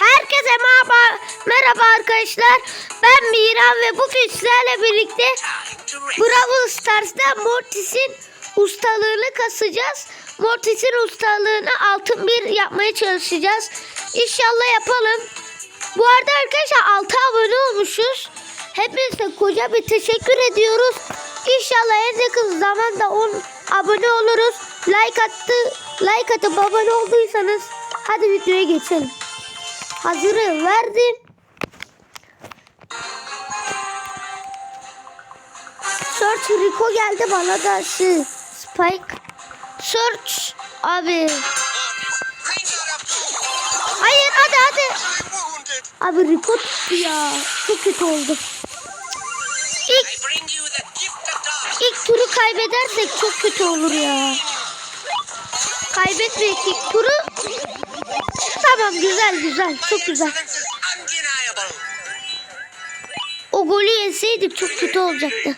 Herkese merhaba, merhaba arkadaşlar. Ben Miran ve bugün sizlerle birlikte Brawl Stars'ta Mortis'in ustalığını kasacağız. Mortis'in ustalığını altın bir yapmaya çalışacağız. İnşallah yapalım. Bu arada arkadaşlar 6 abone olmuşuz. Hepinize koca bir teşekkür ediyoruz. İnşallah en yakın zamanda 10 abone oluruz. Like attı, like atıp abone olduysanız hadi videoya geçelim. Hazırı verdim. Search Rico geldi bana da şu Spike. Search abi. Hayır hadi hadi. Abi Rico ya. Çok kötü oldu. İlk, ilk turu kaybedersek çok kötü olur ya. Kaybetmeyek ilk turu. Tamam güzel güzel. Çok güzel. O golü yeseydik çok kötü olacaktı.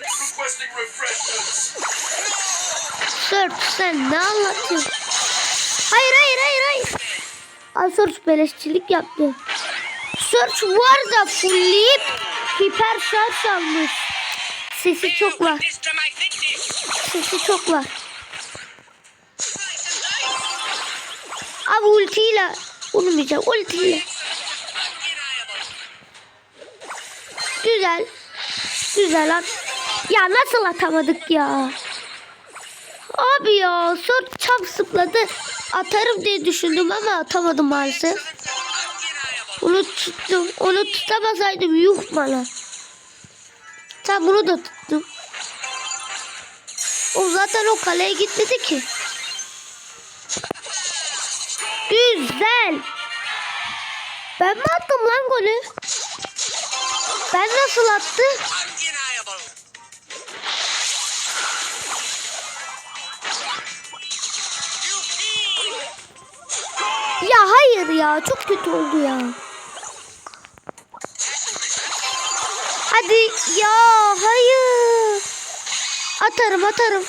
Search sen ne anlatıyorsun? Hayır hayır hayır hayır. Ay Search beleşçilik yaptı. Search bu arada fullleyip hiper şarj almış. Sesi çok var. Sesi çok var. Abi ultiyle vurmayacağım. Ultiyle. Güzel. Güzel at. Ya nasıl atamadık ya? Abi ya sonra çap sıpladı. Atarım diye düşündüm ama atamadım maalesef. Onu tuttum. Onu tutamasaydım yuh bana. Tam bunu da tuttum. O zaten o kaleye gitmedi ki. Güzel. Ben mi attım lan golü? Ben nasıl attı? Ya hayır ya çok kötü oldu ya. Hadi ya hayır. Atarım atarım.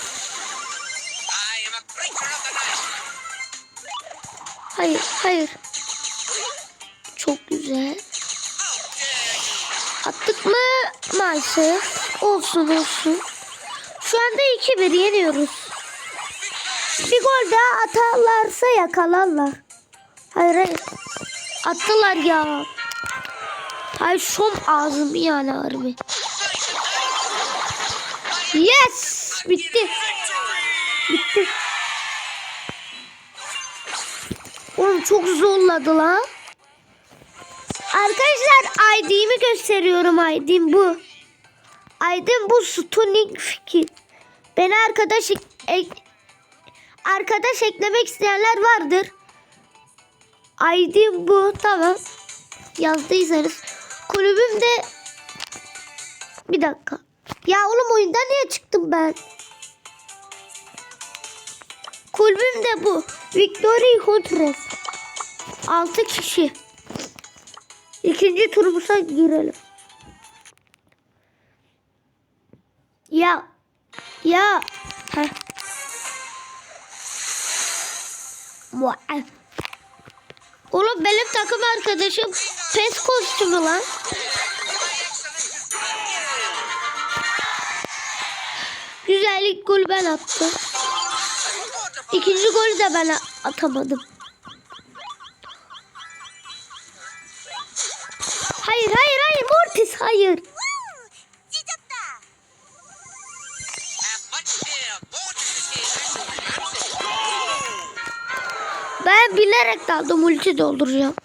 Hayır hayır. Çok güzel. Attık mı? Maalesef. Olsun olsun. Şu anda 2-1 yeniyoruz. Bir gol daha atarlarsa yakalarlar. Hayır hayır. Attılar ya. Hayır şom ağzım yani harbi. Yes! Bitti. Oğlum çok zorladı lan. Arkadaşlar ID'mi gösteriyorum ID'm bu. ID'm bu Stunning Fikir. Beni arkadaş ek, arkadaş eklemek isteyenler vardır. ID'm bu tamam. Yazdıysanız. Kulübüm de bir dakika. Ya oğlum oyundan niye çıktım ben? Kulübüm de bu. Victory Huntress. 6 kişi. İkinci turumuza girelim. Ya. Ya. Heh. Oğlum benim takım arkadaşım pes kostümü lan. Güzel ilk golü ben attım. İkinci golü de ben atamadım. Hayır. Ben bilerek daldım ulti dolduracağım.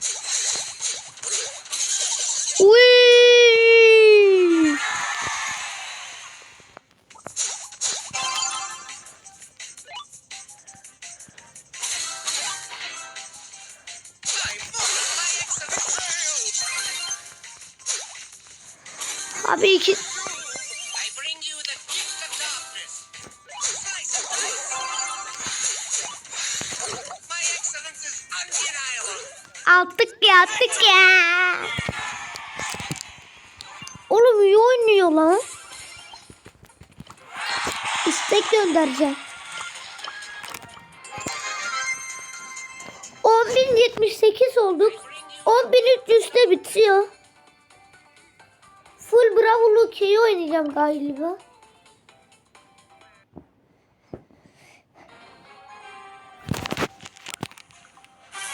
10.078 olduk. 10.300'te bitiyor. Full Bravo Loki'yi oynayacağım galiba.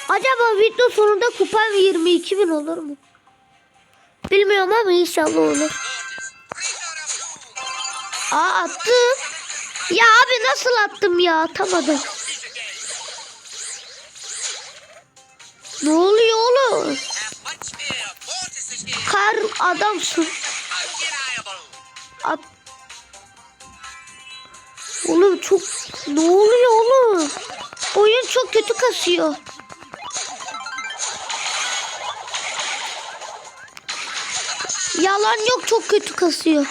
Acaba video sonunda kupam 22 bin olur mu? Bilmiyorum ama inşallah olur. Aa attım. Ya abi nasıl attım ya atamadım. Fish Ne oluyor oğlum? Kar adamsın. At. Oğlum çok ne oluyor oğlum? Oyun çok kötü kasıyor. Yalan yok çok kötü kasıyor.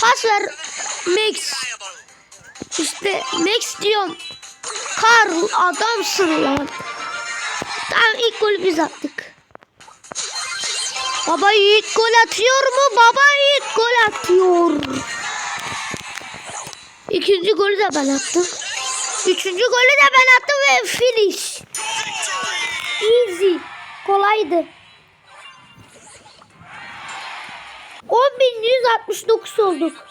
Pas ver Max. İşte Max diyorum. Karl adamsın lan. İlk golü biz attık. Baba Yiğit gol atıyor mu? Baba Yiğit gol atıyor. İkinci golü de ben attım. Üçüncü golü de ben attım ve finish. Easy. Kolaydı. 10.169 olduk.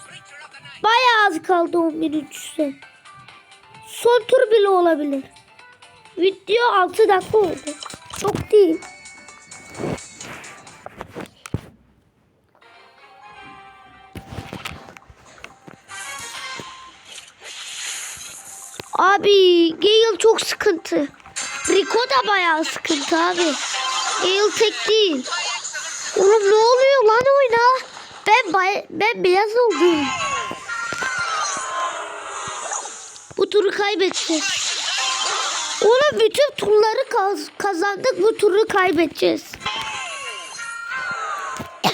Bayağı az kaldı 11.300'e. Son tur bile olabilir. Video 6 dakika oldu. Çok değil. Abi Gale çok sıkıntı. Rico da bayağı sıkıntı abi. Gale tek değil. Oğlum ne oluyor lan oyna? Ben ben beyaz oldum. Bu turu kaybedeceğiz. Oğlum bütün turları kaz- kazandık. Bu turu kaybedeceğiz.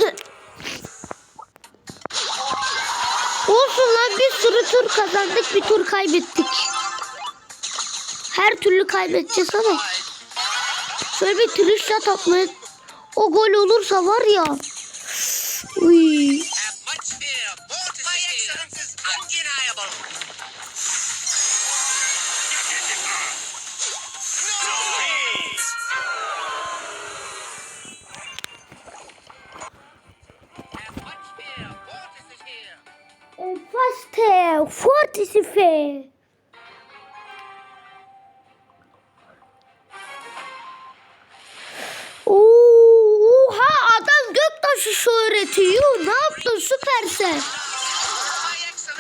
Olsun lan bir sürü tur kazandık. Bir tur kaybettik. Her türlü kaybedeceğiz ama. Şöyle bir triş shot atmaya. O gol olursa var ya. Uy. Faster, fortifié. Oha adam göktaşı şöhretiyor. Ne yaptın süpersen?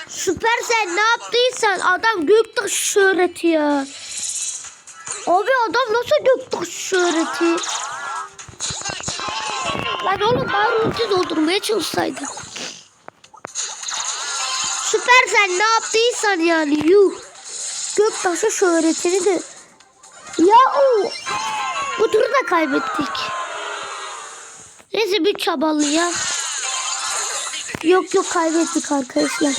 Süpersen ne yaptıysan adam göktaşı şöhreti ya. Abi adam nasıl göktaşı şöhreti? Lan oğlum ulti doldurmaya çalışsaydın. Süpersen ne yaptıysan yani yuh. Göktaşı şöhretini de. Ya o. Bu turu da kaybettik. Neyse bir çabalı ya. Yok yok kaybettik arkadaşlar.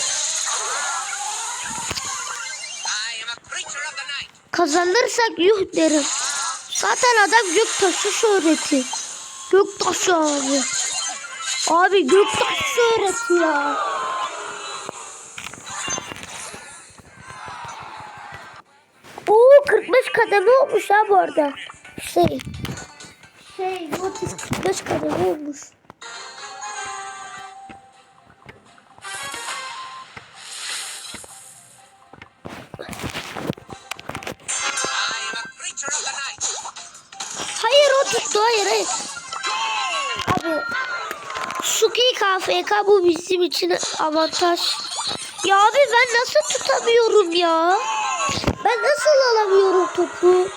Kazanırsak yuh derim. Zaten adam göktaşı şöhreti. Göktaşı abi. Abi göktaşı şöhreti ya. Oo 45 kademe olmuş ha bu arada. Şey. Şey notis 45 kademe olmuş. Hayır o tuttu hayır hayır. Abi Suki KFK bu bizim için avantaj. Ya abi ben nasıl tutamıyorum ya? Ben nasıl alamıyorum topu?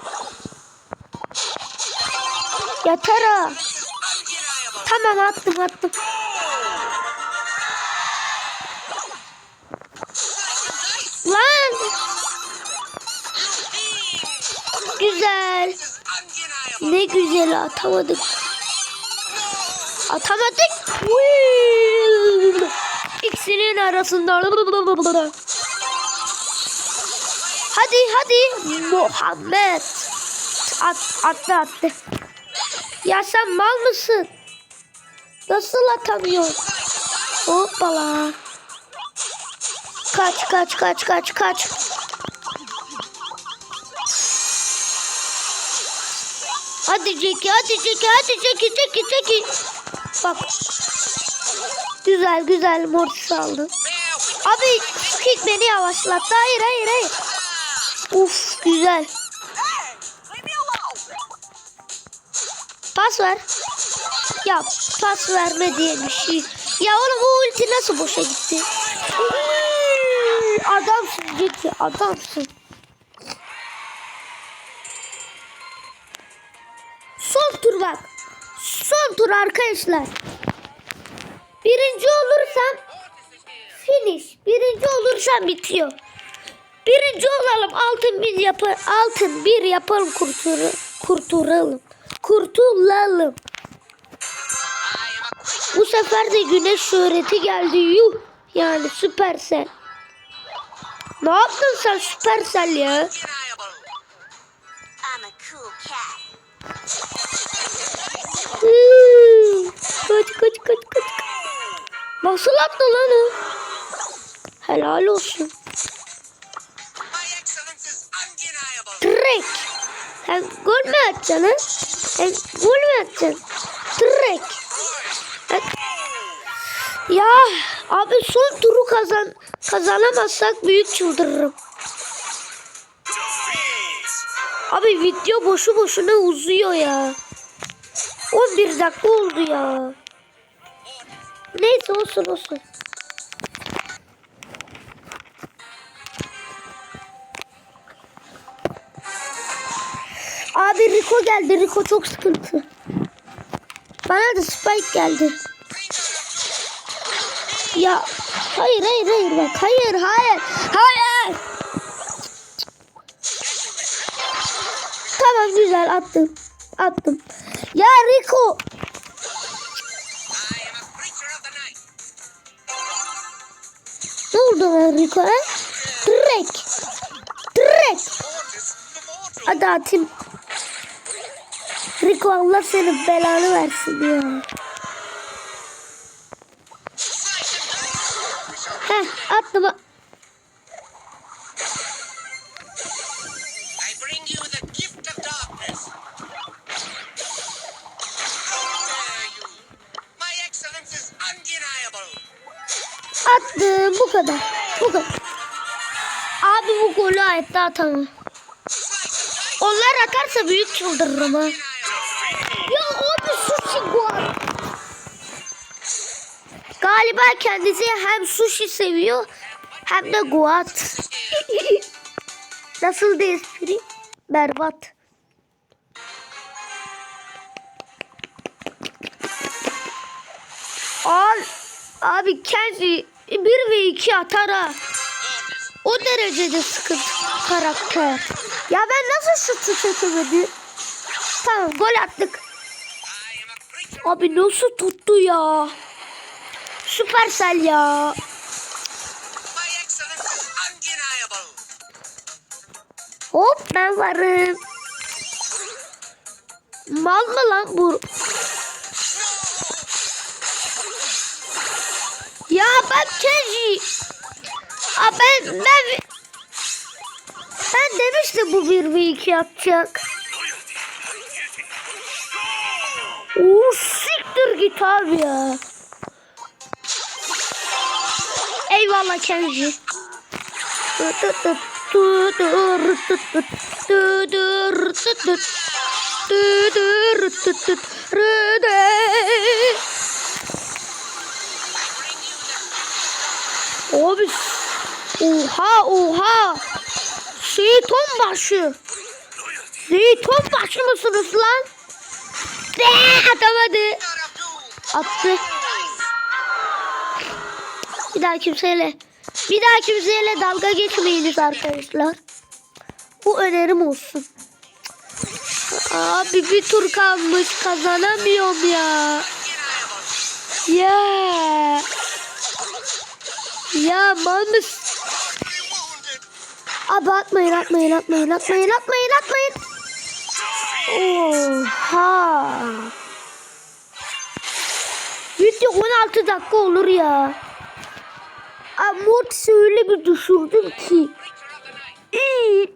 Yeter ha. Tamam attım attım. Lan güzel. Ne güzel atamadık. Atamadık. İkisinin arasında. Hadi hadi Muhammed. At, attı attı. Ya sen mal mısın? Nasıl atamıyorsun? Hoppala. Kaç kaç kaç kaç kaç. Hadi Jackie hadi Jackie hadi Jackie Jackie Jackie. Bak. Güzel güzel Mortis aldı. There we Abi Squid beni yavaşlattı. Hayır hayır hayır. Uf güzel. Pas ver. Ya pas verme diye bir şey. Ya oğlum o ulti nasıl boşa gitti? Adamsın Jackie adamsın. Son tur bak. Son tur arkadaşlar. Birinci olursam finish. Birinci olursam bitiyor. Birinci olalım. Altın bir yapı altın bir yapalım kurturu kurtulalım. Kurtulalım. Bu sefer de güneş şöhreti geldi. Yuh. Yani süpersel. Ne yaptın sen süpersel ya? Hmm. Kaç kaç kaç kaç. Nasıl attı lan o? Helal olsun. Trek. Sen gol mü atacaksın ha? Sen gol mü atacaksın? Ha? Ya abi son turu kazan kazanamazsak büyük çıldırırım. Abi video boşu boşuna uzuyor ya. 11 dakika oldu ya. Neyse olsun olsun. Rico geldi. Rico çok sıkıntı. Bana da Spike geldi. Ya hayır hayır hayır bak hayır hayır hayır. Tamam güzel attım. Attım. Ya Rico ne oldu lan Rico'ya? Direkt. Direkt. Hadi. Rico Allah senin belanı versin ya. Heh attım. Attım bu kadar. Bu kadar. Abi bu golü hayatta atamam. Onlar atarsa büyük çıldırırım ha. Galiba kendisi hem sushi seviyor hem de guat. Nasıl bir espri? Berbat. Abi, abi kendi 1 ve 2 atar ha. O derecede sıkıntı karakter. Ya ben nasıl şut tutamadım? Tamam gol attık. Abi nasıl tuttu ya? Süpersel ya. Hop ben varım. Mal mı lan bu? Ya bak Kenji. Aa, ben ben ben demiştim bu 1 ve 2 yapacak. Oo siktir git abi ya. Tut. Rüde. Abi oha oha. Şeytan başı. Şeytan başı mısınız lan? Be atamadı. Attı. Bir daha kimseyle bir daha kimseyle dalga geçmeyiniz arkadaşlar. Bu önerim olsun. Abi bir tur kalmış kazanamıyorum ya. Ya. Ya wounded. Abi atmayın atmayın atmayın atmayın atmayın atmayın. Oha. Video 16 dakika olur ya. Abi Mortis'i öyle bir düşürdüm ki. Creature of the night. İyi.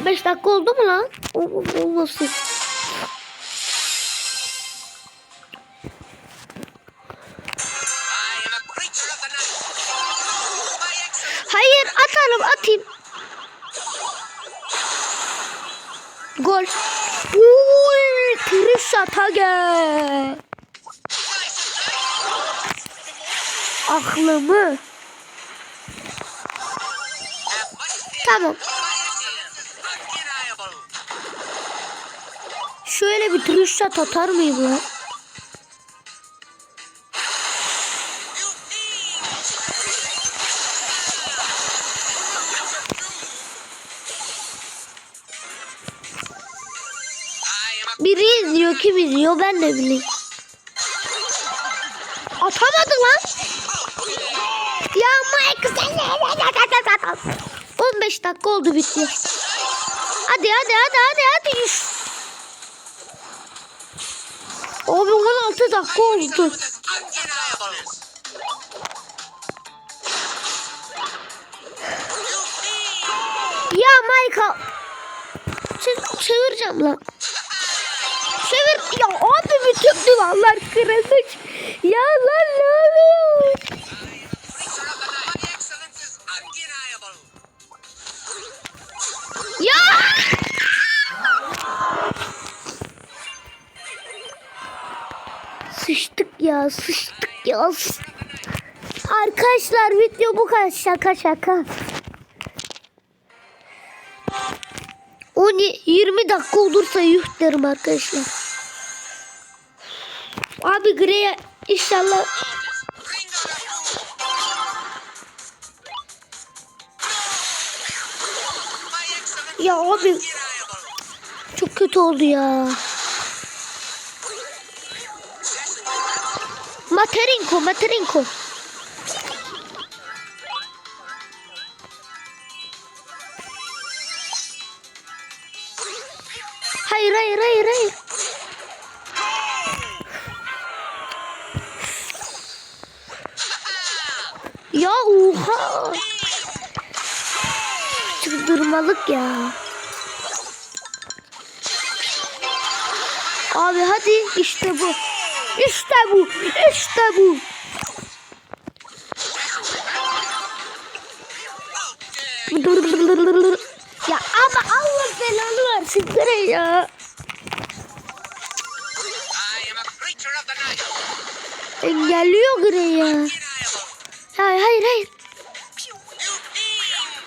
15 dakika oldu mu lan? Ol- Olmasın. Fear. Tamam. Şöyle bir Trisha atar mıyım lan? Biri izliyor kim izliyor ben de bileyim. Atamadı lan. Ya Mike sen ne? 15 dakika oldu bitiyor. Hadi hadi hadi hadi hadi. Abi 16 dakika oldu. Ya Michael. Çe- çevireceğim lan. Çevir. Ya abi bütün duvarlar kırılmış. Ya lan ne oluyor? Ya, sıçtık ya. Arkadaşlar video bu kadar şaka şaka. 10 20 dakika olursa yuh derim arkadaşlar. Abi Grey'e inşallah ya abi çok kötü oldu ya. Materinko, Materinko. Hayır, hayır, hayır, hayır. Ya oha. Çıldırmalık ya. Abi hadi işte bu. İşte bu. İşte bu. Ya ama Allah belanı versin Grey ya. Engelliyor Grey ya. Hayır hayır hayır.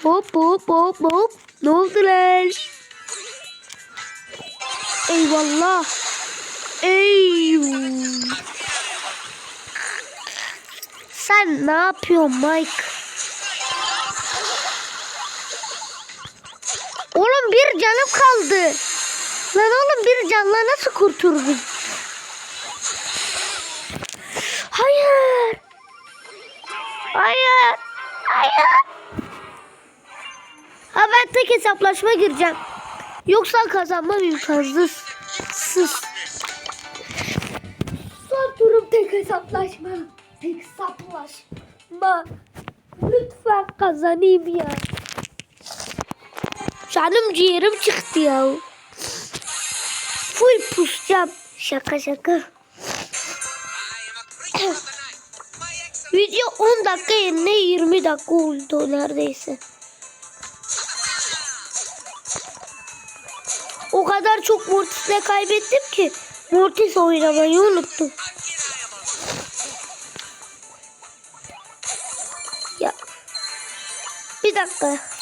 Hop hop hop hop. Ne oldu lan? Eyvallah. Sen ne yapıyorsun Mike? Oğlum bir canım kaldı. Lan oğlum bir canla nasıl kurtuldun? Hayır. Hayır. Hayır. Ha ben tek hesaplaşma gireceğim. Yoksa kazanmam imkansız. Sus. Son turum tek hesaplaşma. Tek hesaplaşma. Lütfen kazanayım ya. Canım ciğerim çıktı ya. Full pusacağım. Şaka şaka. Video 10 dakika yerine 20 dakika oldu neredeyse. O kadar çok Mortis'le kaybettim ki Mortis oynamayı unuttum. Dakika.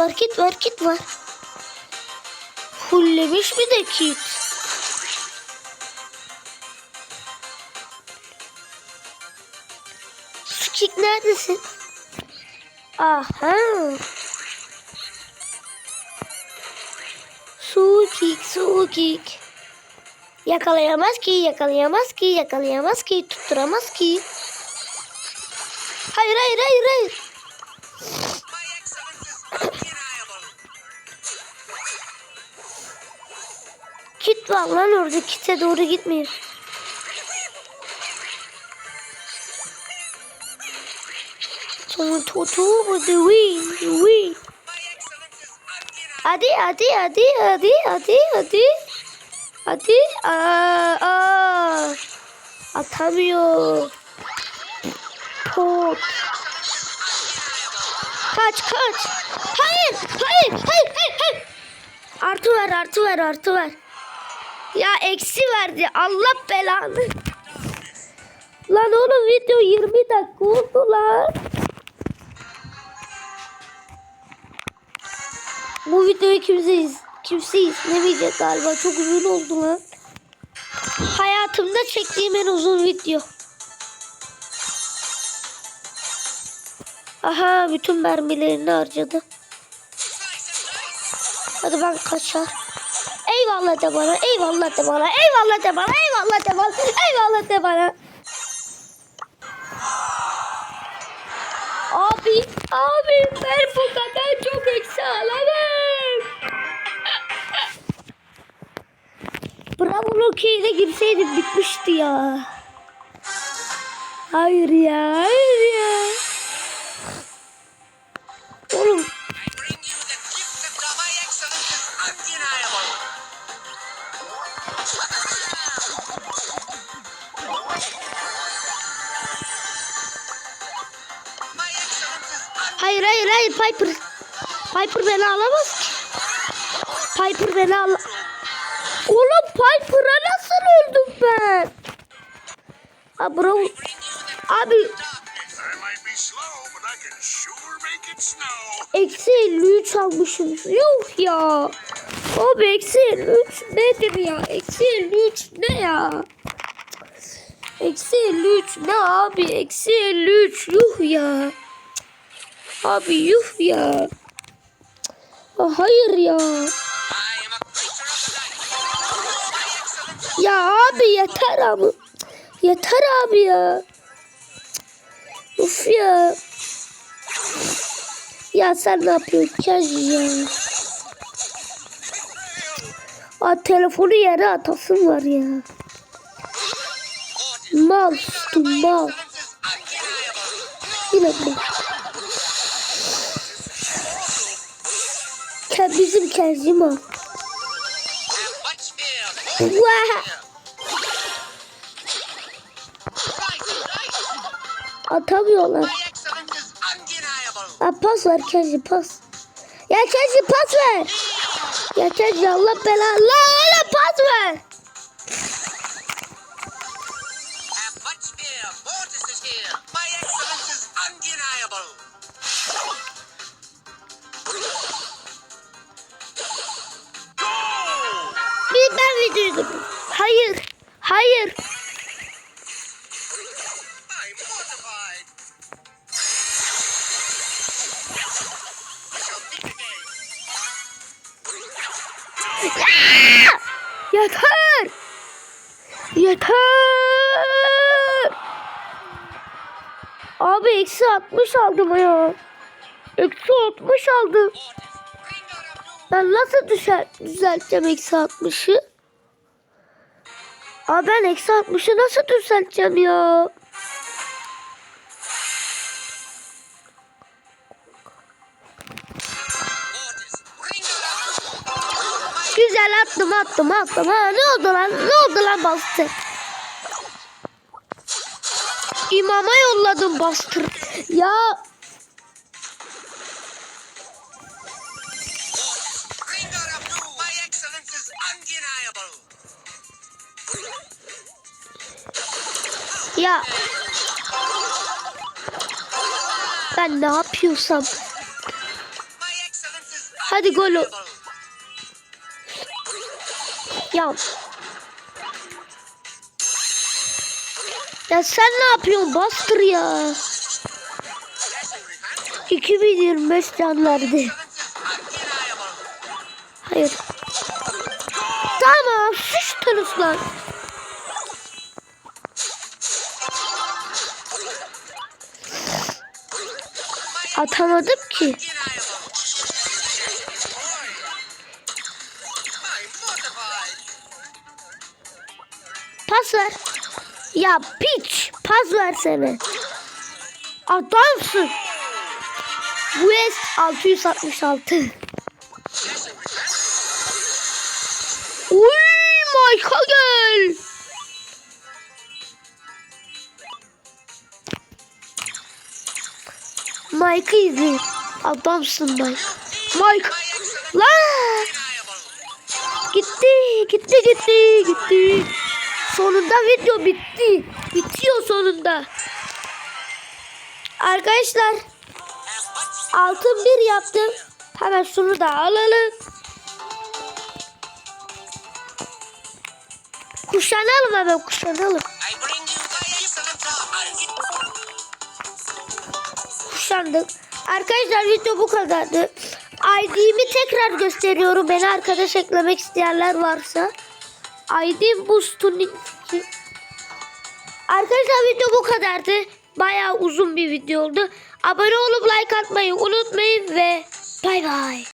Var kit var kit var. Fullemiş bir de kit. Sucuk neredesin? Aha. Sucuk, sucuk. Yakalayamaz ki, yakalayamaz ki, yakalayamaz ki, tutturamaz ki. Hayır, hayır, hayır, hayır. Var lan orada, kite doğru gitmeyin. Sonra Toto win, win. Hadi hadi hadi hadi hadi hadi. Hadi. Aa, aa. Atamıyor. Pot. Kaç kaç. Hayır hayır hayır hayır hayır. Artı ver artı ver artı ver. Ya eksi verdi Allah belanı. Lan oğlum video 20 dakika oldu lan. Bu videoyu kimse, iz, kimse izlemeyecek galiba. Çok uzun oldu lan. Hayatımda çektiğim en uzun video. Aha bütün mermilerini harcadı. Hadi ben kaçar. Eyvallah de bana, eyvallah de bana, eyvallah de bana, eyvallah de bana, eyvallah de bana. Abi, abi ben bu kadar çok eksi alamam. Bravo Loki'ye girseydim bitmişti ya. Hayır ya, hayır beni al. Oğlum Piper'a nasıl öldüm ben? Ha the Abi eksi 53 almışım. Yuh ya. Abi eksi 53 nedir ya? Eksi 53 ne ya? Eksi 53 ne abi? Eksi 53 yuh ya. Abi yuh ya. Hayır ya. Ya abi yeter abi. Yeter abi ya. Uf ya. Ya sen ne yapıyorsun ya? Aa, telefonu yere atasın var ya. Mal sustum mal. Yine mal. Ke bizim Kezci mal. Atamıyorlar. Ha, pas ver Kezci pas. Ya Kezci pas ver. Ya Kezci Allah belanı. La oğlum pas ver. Hayır. Hayır. Yeter. Yeter. Abi eksi 60 aldım ya. Eksi 60 aldım. Ben nasıl düşer, düzelteceğim eksi 60'ı? Abi ben eksi 60'ı nasıl düzelteceğim ya? Güzel attım attım attım. Ha, ne oldu lan? Ne oldu lan bastı? İmama yolladım bastır. Ya ya ben ne yapıyorsam. Hadi gol o- undeniable. Ya. Ya sen ne yapıyorsun? Bastır ya. 2025 canlardı. Hayır. Tamam sıçtınız lan. Atamadım ki. Pas ver. Ya piç. Pas versene. Adamsın. West 666. Mike'ı izle. Adamsın Mike. Mike. Undeniable. Gitti, gitti, gitti, gitti. Sonunda video bitti. Bitiyor sonunda. Arkadaşlar altın bir yaptım. Hemen şunu da alalım. Kuşanalım hemen kuşanalım. Kuşandık. Arkadaşlar video bu kadardı. ID'mi tekrar gösteriyorum. Beni arkadaş eklemek isteyenler varsa. ID'm bu Stuning. Arkadaşlar video bu kadardı. Bayağı uzun bir video oldu. Abone olup like atmayı unutmayın ve bay bay.